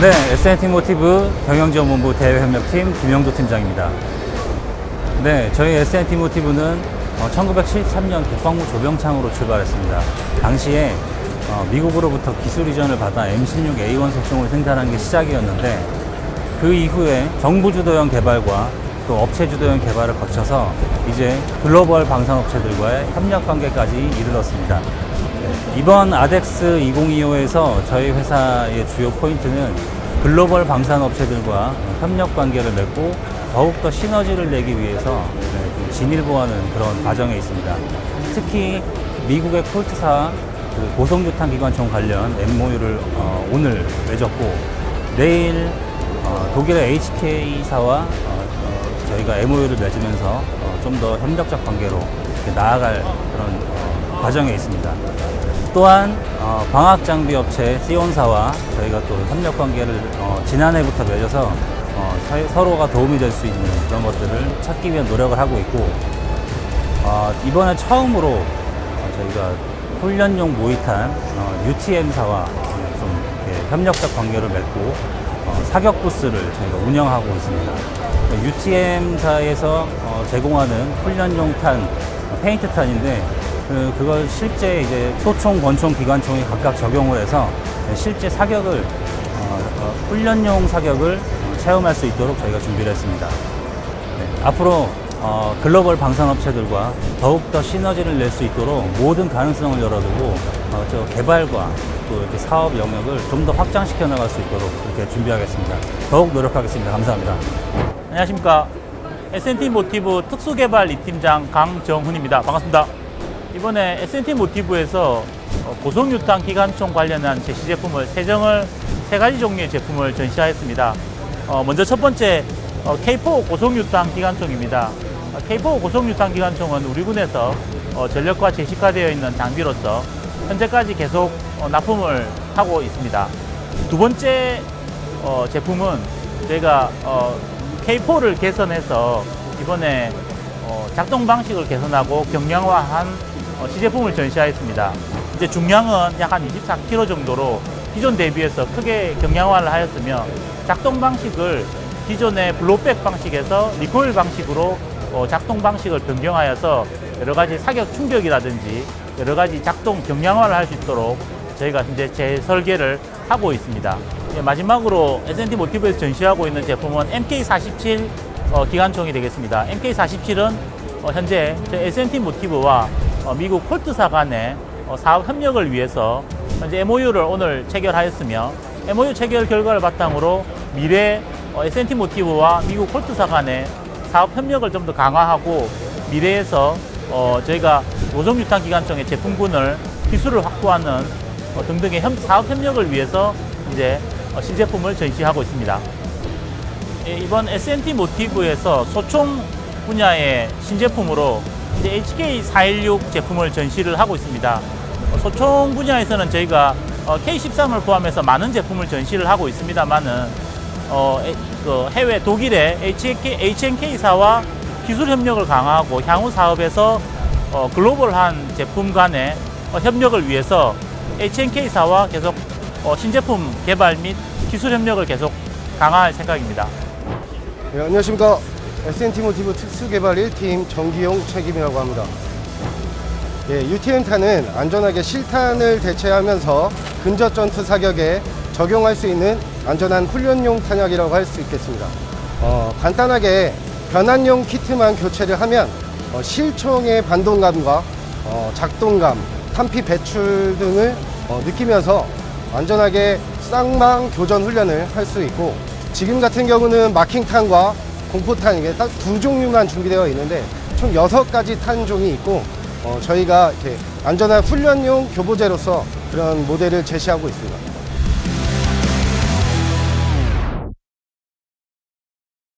네, SNT 모티브 경영지원본부 대외협력팀 김영도 팀장입니다. 네, 저희 SNT 모티브는 1973년 국방부 조병창으로 출발했습니다. 당시에 어, 미국으로부터 기술 이전을 받아 M16A1 소총을 생산한 게 시작이었는데 그 이후에 정부 주도형 개발과 또 업체 주도형 개발을 거쳐서 이제 글로벌 방산업체들과의 협력 관계까지 이르렀습니다. 네, 이번 아덱스 2025에서 저희 회사의 주요 포인트는 글로벌 방산업체들과 협력 관계를 맺고 더욱더 시너지를 내기 위해서 네, 좀 진일보하는 그런 과정에 있습니다. 특히 미국의 콜트사 그 고속유탄 기관총 관련 MOU를 어, 오늘 맺었고 내일 어, 독일의 HK사와 어, 어, 저희가 MOU를 맺으면서 좀 더 협력적 관계로 나아갈 그런 어, 과정에 있습니다. 또한 어, 광학 장비 업체 시온사와 저희가 또 협력 관계를 어, 지난해부터 맺어서 어, 서- 서로가 도움이 될 수 있는 그런 것들을 찾기 위한 노력을 하고 있고 어, 이번에 처음으로 어, 저희가 훈련용 모의탄 어, UTM사와 좀 이렇게 협력적 관계를 맺고 어, 사격 부스를 저희가 운영하고 있습니다. UTM사에서 어, 제공하는 훈련용 탄 어, 페인트 탄인데 그, 그걸 실제 이제 소총, 권총, 기관총에 각각 적용을 해서 실제 사격을 어, 어, 훈련용 사격을 어, 체험할 수 있도록 저희가 준비를 했습니다. 네, 앞으로 어, 글로벌 방산업체들과 더욱더 시너지를 낼 수 있도록 모든 가능성을 열어두고 어, 저 개발과 또 이렇게 사업 영역을 좀 더 확장시켜 나갈 수 있도록 그렇게 준비하겠습니다. 더욱 노력하겠습니다. 감사합니다. 안녕하십니까. SNT 모티브 특수개발 2팀장 강정훈입니다. 반갑습니다. 이번에 SNT 모티브에서 어, 고속유탄 기관총 관련한 제시 제품을 세 정을 세 가지 종류의 제품을 전시하였습니다. 어, 먼저 첫 번째 어, K4 고속유탄 기관총입니다. 어, K4 고속유탄 기관총은 우리 군에서 어, 전력과 제시화되어 있는 장비로서 현재까지 계속 어, 납품을 하고 있습니다. 두 번째 어, 제품은 저희가 어, K4를 개선해서 이번에 어, 작동 방식을 개선하고 경량화한 어, 시제품을 전시하였습니다. 이제 중량은 약 한 24kg 정도로 기존 대비해서 크게 경량화를 하였으며 작동 방식을 기존의 블로백 방식에서 리코일 방식으로 어, 작동 방식을 변경하여서 여러 가지 사격 충격이라든지 여러 가지 작동 경량화를 할 수 있도록 저희가 현재 재설계를 하고 있습니다. 예, 마지막으로 S&T 모티브에서 전시하고 있는 제품은 MK47 어, 기관총이 되겠습니다. MK47은 어, 현재 S&T 모티브와 어, 미국 콜트사 간의 어, 사업 협력을 위해서 현재 MOU를 오늘 체결하였으며 MOU 체결 결과를 바탕으로 미래 어, S&T 모티브와 미국 콜트사 간의 사업 협력을 좀 더 강화하고 미래에서 어, 저희가 고속유탄 기관총의 제품군을 기술을 확보하는 어, 등등의 협- 사업 협력을 위해서 이제 어, 신제품을 전시하고 있습니다. 예, 이번 S&T 모티브에서 소총 분야의 신제품으로 이제 HK416 제품을 전시를 하고 있습니다. 어, 소총 분야에서는 저희가 어, K13을 포함해서 많은 제품을 전시를 하고 있습니다만은 어, 에- 그 해외 독일의 HNK, HNK사와 기술 협력을 강화하고 향후 사업에서 어, 글로벌한 제품 간의 어, 협력을 위해서 HNK사와 계속 어, 신제품 개발 및 기술 협력을 계속 강화할 생각입니다. 네, 안녕하십니까. SNT 모티브 특수개발 1팀 정기용 책임이라고 합니다. 예, UTM탄은 안전하게 실탄을 대체하면서 근접 전투 사격에 적용할 수 있는 안전한 훈련용 탄약이라고 할 수 있겠습니다. 어, 간단하게 변환용 키트만 교체를 하면 어, 실총의 반동감과 어, 작동감, 탄피 배출 등을 어, 느끼면서 안전하게 쌍망 교전 훈련을 할 수 있고 지금 같은 경우는 마킹탄과 공포탄 이게 딱 두 종류만 준비되어 있는데 총 여섯 가지 탄종이 있고 어, 저희가 이렇게 안전한 훈련용 교보제로서 그런 모델을 제시하고 있습니다.